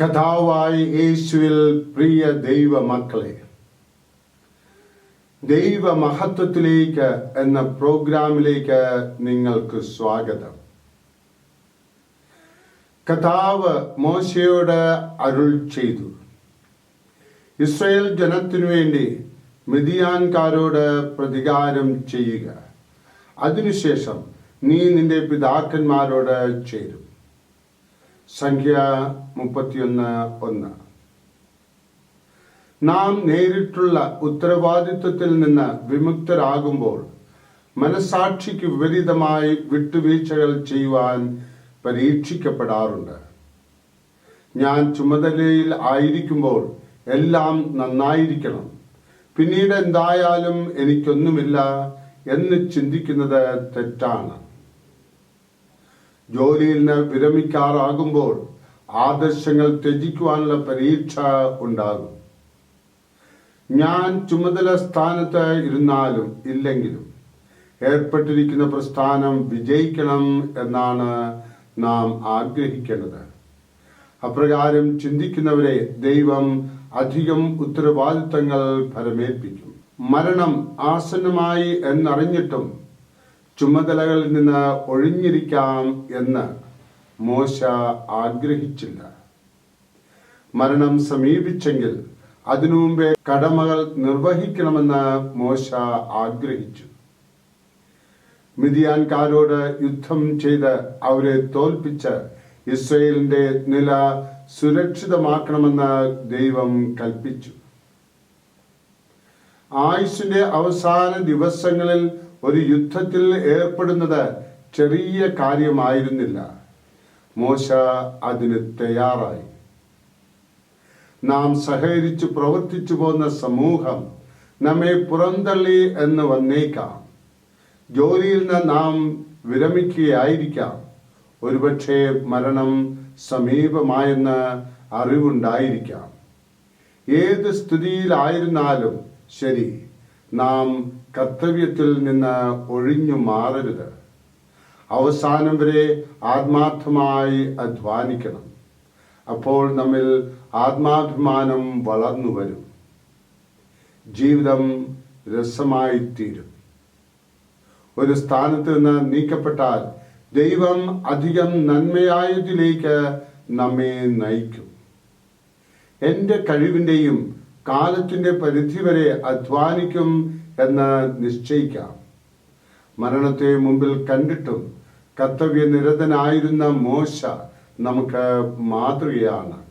കഥാവായി യേശുവിൽ പ്രിയ ദൈവ മക്കളെ ദൈവ മഹത്വത്തിലേക്ക് എന്ന പ്രോഗ്രാമിലേക്ക് നിങ്ങൾക്ക് സ്വാഗതം. കഥാവ് മോശയോട് അരുൾ ചെയ്തു. ഇസ്രയേൽ ജനത്തിനു വേണ്ടി മിതിയാൻകാരോട് പ്രതികാരം ചെയ്യുക. അതിനുശേഷം നീ നിന്റെ പിതാക്കന്മാരോട് ചേരും. സംഖ്യ മുപ്പത്തിയൊന്ന് ഒന്ന്. നാം നേരിട്ടുള്ള ഉത്തരവാദിത്വത്തിൽ നിന്ന് വിമുക്തരാകുമ്പോൾ മനസാക്ഷിക്ക് വിപരീതമായി വിട്ടുവീഴ്ചകൾ ചെയ്യുവാൻ പരീക്ഷിക്കപ്പെടാറുണ്ട്. ഞാൻ ചുമതലയിൽ ആയിരിക്കുമ്പോൾ എല്ലാം നന്നായിരിക്കണം. പിന്നീട് എന്തായാലും എനിക്കൊന്നുമില്ല എന്ന് ചിന്തിക്കുന്നത് തെറ്റാണ്. ജോലിയിൽ നിന്ന് വിരമിക്കാറാകുമ്പോൾ ആദർശങ്ങൾ ത്യജിക്കുവാനുള്ള പരീക്ഷ ഉണ്ടാകും. ഞാൻ ചുമതല സ്ഥാനത്ത് ഇരുന്നാലും ഇല്ലെങ്കിലും ഏർപ്പെട്ടിരിക്കുന്ന പ്രസ്ഥാനം വിജയിക്കണം എന്നാണ് നാം ആഗ്രഹിക്കേണ്ടത്. അപ്രകാരം ചിന്തിക്കുന്നവരെ ദൈവം അധികം ഉത്തരവാദിത്തങ്ങൾ ഫലമേൽപ്പിക്കും. മരണം ആസന്നമായി എന്നറിഞ്ഞിട്ടും ചുമതലകളിൽ നിന്ന് ഒഴിഞ്ഞിരിക്കാം എന്ന് മോശ ആഗ്രഹിച്ചില്ല. മരണം സമീപിച്ചെങ്കിൽ അതിനു മുമ്പേ കടമകൾ നിർവഹിക്കണമെന്ന് മോശ ആഗ്രഹിച്ചു. മിതിയാൻകാരോട് യുദ്ധം ചെയ്ത് അവരെ തോൽപ്പിച്ച് ഇസ്രയേലിന്റെ നില സുരക്ഷിതമാക്കണമെന്ന് ദൈവം കൽപ്പിച്ചു. ആയുസിന്റെ അവസാന ദിവസങ്ങളിൽ ഒരു യുദ്ധത്തിൽ ഏർപ്പെടുന്നത് ചെറിയ കാര്യമായിരുന്നില്ല. മോശ അതിന് തയ്യാറായി. നാം സഹകരിച്ച് പ്രവർത്തിച്ചു പോകുന്ന സമൂഹം നമ്മെ പുറന്തള്ളി എന്ന് വന്നേക്കാം. ജോലിയിൽ നിന്ന് നാം വിരമിക്കുകയായിരിക്കാം. ഒരുപക്ഷെ മരണം സമീപമായെന്ന് അറിവുണ്ടായിരിക്കാം. ഏത് സ്ഥിതിയിലായിരുന്നാലും ശരി നാം കർത്തവ്യത്തിൽ നിന്ന് ഒഴിഞ്ഞു മാറരുത്. അവസാനം വരെ ആത്മാർത്ഥമായി അധ്വാനിക്കണം. അപ്പോൾ നമ്മിൽ ആത്മാഭിമാനം വളർന്നു വരും. ജീവിതം രസമായി തീരും ഒരു സ്ഥാനത്ത് നിന്ന് നീക്കപ്പെട്ടാൽ ദൈവം അധികം നന്മയായതിലേക്ക് നമ്മെ നയിക്കും. എന്റെ കഴിവിന്റെയും കാലത്തിന്റെ പരിധി വരെ അധ്വാനിക്കും എന്ന് നിശ്ചയിക്കാം. മരണത്തെ മുമ്പിൽ കണ്ടിട്ടും കർത്തവ്യ നിരതനായിരുന്ന മോശ നമുക്ക് മാതൃകയാണ്.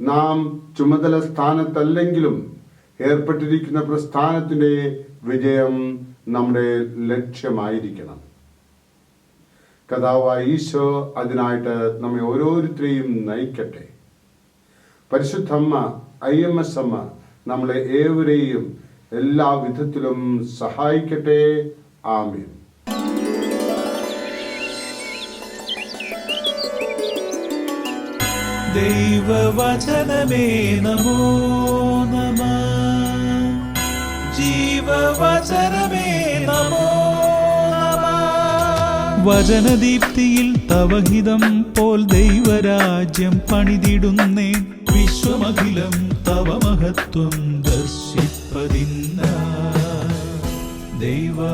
നാം ചുമതല സ്ഥാനത്തല്ലെങ്കിലും ഏർപ്പെട്ടിരിക്കുന്ന പ്രസ്ഥാനത്തിന്റെ വിജയം നമ്മുടെ ലക്ഷ്യമായിരിക്കണം. കഥാവായ ഈശോ അതിനായിട്ട് നമ്മെ ഓരോരുത്തരെയും നയിക്കട്ടെ. പരിശുദ്ധമ്മ ഐ എം എസ് അമ്മ നമ്മളെ ഏവരെയും എല്ലാ വിധത്തിലും സഹായിക്കട്ടെ. ആമീൻ. ദൈവവചനമേ നമോ. നമ ജീവവചനമേ നമോ. നമ വചനദീപ്തിയിൽ തവഹിതം പോൽ ദൈവരാജ്യം പണിതിടുന്നേ. വിശ്വമഖിലം തവ മഹത്വം ദർശിപ്പതിന്ന ദൈവമഹത്വത്തിലേക്ക്.